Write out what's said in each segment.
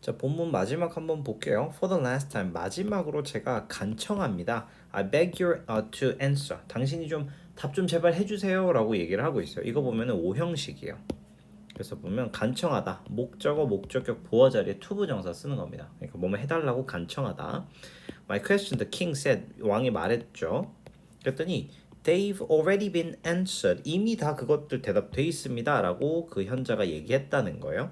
자, 본문 마지막 한번 볼게요. For the last time 마지막으로 제가 간청합니다. I beg you uh, to answer. 당신이 좀 답 좀 제발 해주세요라고 얘기를 하고 있어요. 이거 보면은 오형식이에요. 그래서 보면 간청하다 목적어 목적격 보어 자리에 투부 정사 쓰는 겁니다. 그러니까 뭐뭐 해달라고 간청하다. My question the king said 왕이 말했죠. 그랬더니 they've already been answered 이미 다 그것들 대답돼 있습니다라고 그 현자가 얘기했다는 거예요.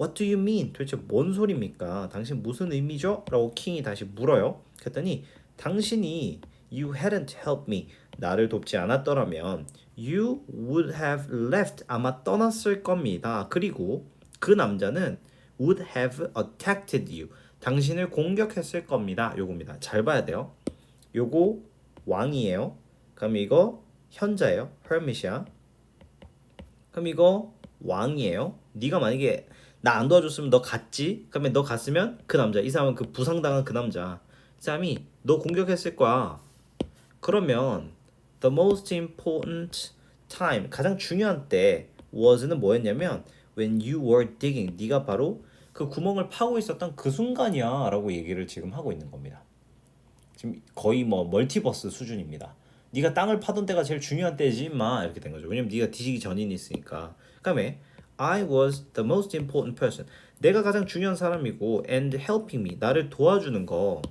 What do you mean? 도대체 뭔 소리입니까? 당신 무슨 의미죠? 라고 킹이 다시 물어요. 그랬더니 당신이 you hadn't helped me 나를 돕지 않았더라면 you would have left 아마 떠났을 겁니다. 그리고 그 남자는 would have attacked you 당신을 공격했을 겁니다. 요겁니다. 잘 봐야 돼요. 요거 왕이에요. 그럼 이거 현자예요. hermit이야. 그럼 이거 왕이에요. 네가 만약에 나 안 도와줬으면 너 갔지? 그러면 너 갔으면 그 남자 이 사람은 그 부상당한 그 남자 이 사람이 너 공격했을 거야. 그러면 the most important time 가장 중요한 때 was는 뭐였냐면 when you were digging 네가 바로 그 구멍을 파고 있었던 그 순간이야라고 얘기를 지금 하고 있는 겁니다. 지금 거의 뭐 멀티버스 수준입니다. 네가 땅을 파던 때가 제일 중요한 때지 임마 이렇게 된 거죠. 왜냐면 네가 뒤지기 전인 있으니까. 그다음에 I was the most important person. 내가 가장 중요한 사람이고 and helping me 나를 도와주는 거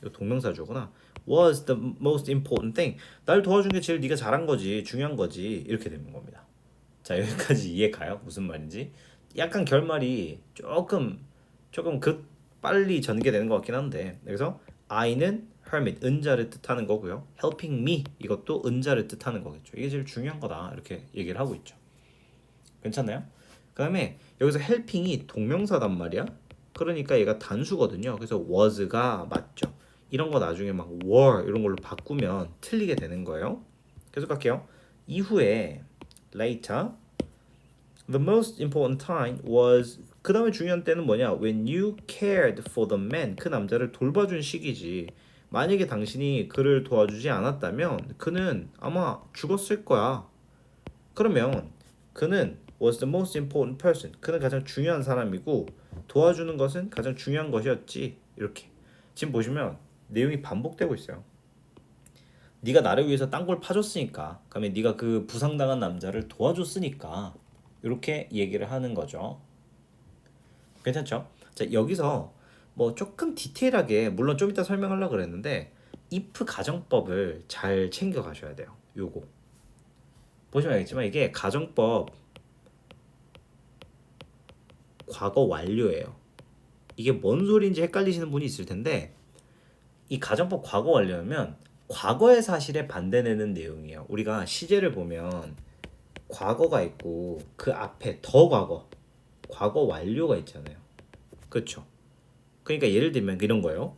이거 동명사주구나. was the most important thing. 날 도와준 게 제일 네가 잘한 거지, 중요한 거지. 이렇게 되는 겁니다. 자, 여기까지 이해 가요? 무슨 말인지? 약간 결말이 조금 조금 그 빨리 전개되는 것 같긴 한데. 그래서 I는 hermit 은자를 뜻하는 거고요. helping me 이것도 은자를 뜻하는 거겠죠. 이게 제일 중요한 거다. 이렇게 얘기를 하고 있죠. 괜찮나요? 그 다음에 여기서 helping이 동명사단 말이야. 그러니까 얘가 단수거든요. 그래서 was가 맞죠. 이런 거 나중에 막 were 이런 걸로 바꾸면 틀리게 되는 거예요. 계속 갈게요. 이후에 later the most important time was 그 다음에 중요한 때는 뭐냐? When you cared for the man 그 남자를 돌봐준 시기지. 만약에 당신이 그를 도와주지 않았다면 그는 아마 죽었을 거야. 그러면 그는 was the most important person. 그는 가장 중요한 사람이고 도와주는 것은 가장 중요한 것이었지. 이렇게 지금 보시면 내용이 반복되고 있어요. 네가 나를 위해서 땅굴 파줬으니까, 그다음에 네가 그 부상당한 남자를 도와줬으니까 이렇게 얘기를 하는 거죠. 괜찮죠? 자 여기서 뭐 조금 디테일하게 물론 좀 이따 설명하려고 그랬는데 if 가정법을 잘 챙겨 가셔야 돼요. 요거 보시면 알겠지만 이게 가정법 과거 완료예요. 이게 뭔 소리인지 헷갈리시는 분이 있을 텐데 이 가정법 과거 완료면 과거의 사실에 반대되는 내용이에요. 우리가 시제를 보면 과거가 있고 그 앞에 더 과거, 과거 완료가 있잖아요. 그렇죠? 그러니까 예를 들면 이런 거예요.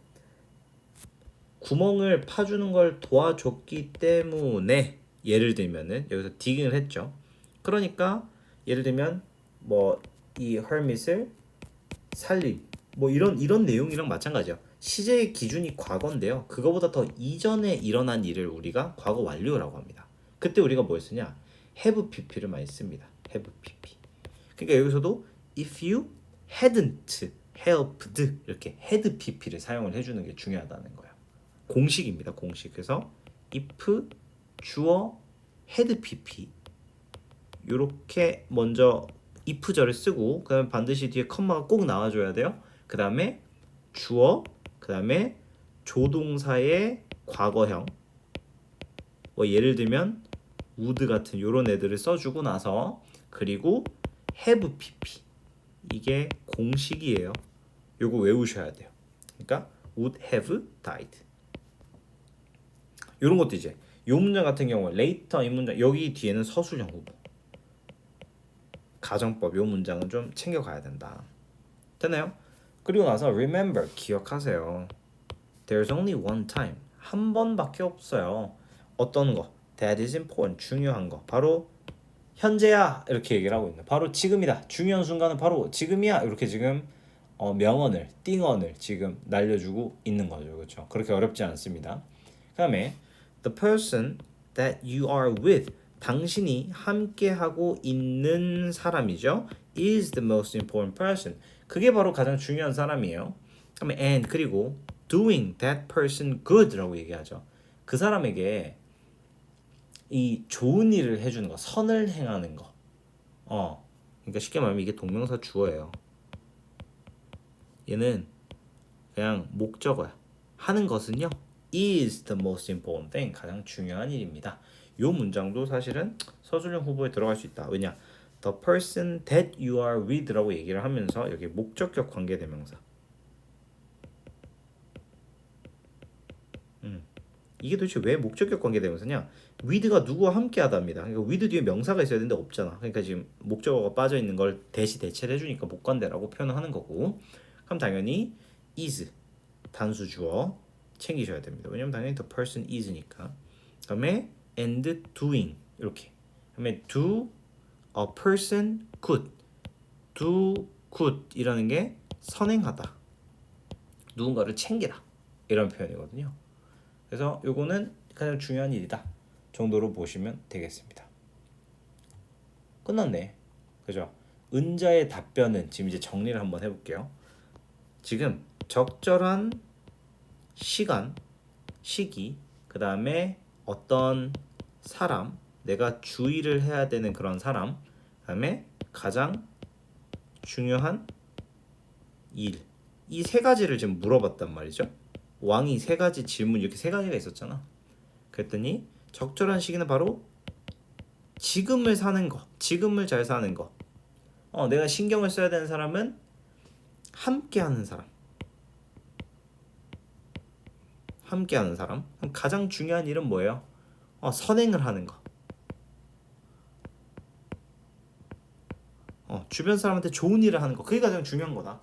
구멍을 파주는 걸 도와줬기 때문에 예를 들면은 여기서 디깅을 했죠. 그러니까 예를 들면 뭐 이 hermit을 살림 뭐 이런 이런 내용이랑 마찬가지요. 시제의 기준이 과거인데요. 그거보다 더 이전에 일어난 일을 우리가 과거 완료라고 합니다. 그때 우리가 뭐 했으냐? have pp를 많이 씁니다. have pp. 그러니까 여기서도 if you hadn't helped 이렇게 had pp를 사용을 해주는 게 중요하다는 거예요. 공식입니다. 공식. 그래서 if 주어 had pp 이렇게 먼저 if절을 쓰고 그다음에 반드시 뒤에 컴마가 꼭 나와줘야 돼요. 그 다음에 주어, 그 다음에 조동사의 과거형. 뭐 예를 들면 would 같은 요런 애들을 써주고 나서 그리고 have pp 이게 공식이에요. 요거 외우셔야 돼요. 그러니까 would have died. 요런 것도 이제 요 문장 같은 경우 later 이 문장 여기 뒤에는 서술형 후보. 가정법 요 문장은 좀 챙겨가야 된다. 됐나요? 그리고 나서 remember 기억하세요. There's only one time 한 번밖에 없어요. 어떤 거? That is important 중요한 거. 바로 현재야 이렇게 얘기를 하고 있는. 바로 지금이다. 중요한 순간은 바로 지금이야 이렇게 지금 어, 명언을 띵언을 지금 날려주고 있는 거죠. 그렇죠? 그렇게 어렵지 않습니다. 그 다음에 the person that you are with 당신이 함께 하고 있는 사람이죠. is the most important person. 그게 바로 가장 중요한 사람이에요. 그러면 and 그리고 doing that person good라고 얘기하죠. 그 사람에게 이 좋은 일을 해주는 거, 선을 행하는 거. 어, 그러니까 쉽게 말하면 이게 동명사 주어예요. 얘는 그냥 목적어야. 하는 것은요, is the most important thing. 가장 중요한 일입니다. 이 문장도 사실은 서술형 후보에 들어갈 수 있다. 왜냐? The person that you are with라고 얘기를 하면서 여기 목적격 관계대명사. 음. 이게 도대체 왜 목적격 관계대명사냐? with가 누구와 함께하다입니다. 그러니까 with 뒤에 명사가 있어야 되는데 없잖아. 그러니까 지금 목적어가 빠져 있는 걸 대시 대체를 해주니까 목관대라고 표현을 하는 거고. 그럼 당연히 is 단수 주어 챙기셔야 됩니다. 왜냐면 당연히 the person is니까. 그다음에 and doing 이렇게. 그다음에 do a person could. do could이라는 게 선행하다. 누군가를 챙기다. 이런 표현이거든요. 그래서 요거는 가장 중요한 일이다. 정도로 보시면 되겠습니다. 끝났네. 그죠? 은자의 답변은 지금 이제 정리를 한번 해볼게요. 지금 적절한 시간, 시기, 그 다음에 어떤 사람, 내가 주의를 해야 되는 그런 사람, 그 다음에 가장 중요한 일. 이 세 가지를 지금 물어봤단 말이죠. 왕이 세 가지 질문 이렇게 세 가지가 있었잖아. 그랬더니 적절한 시기는 바로 지금을 사는 거, 지금을 잘 사는 거. 어, 내가 신경을 써야 되는 사람은 함께 하는 사람. 함께하는 사람. 가장 중요한 일은 뭐예요? 어, 선행을 하는 거. 어, 주변 사람한테 좋은 일을 하는 거. 그게 가장 중요한 거다.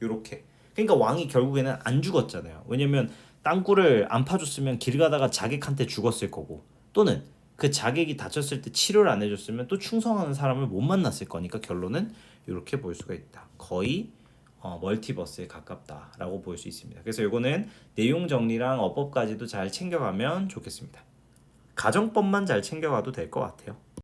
요렇게. 그러니까 왕이 결국에는 안 죽었잖아요. 왜냐면 땅굴을 안 파줬으면 길 가다가 자객한테 죽었을 거고 또는 그 자객이 다쳤을 때 치료를 안 해줬으면 또 충성하는 사람을 못 만났을 거니까 결론은 이렇게 볼 수가 있다. 거의 어, 멀티버스에 가깝다라고 볼 수 있습니다. 그래서 이거는 내용 정리랑 어법까지도 잘 챙겨가면 좋겠습니다. 가정법만 잘 챙겨가도 될 것 같아요.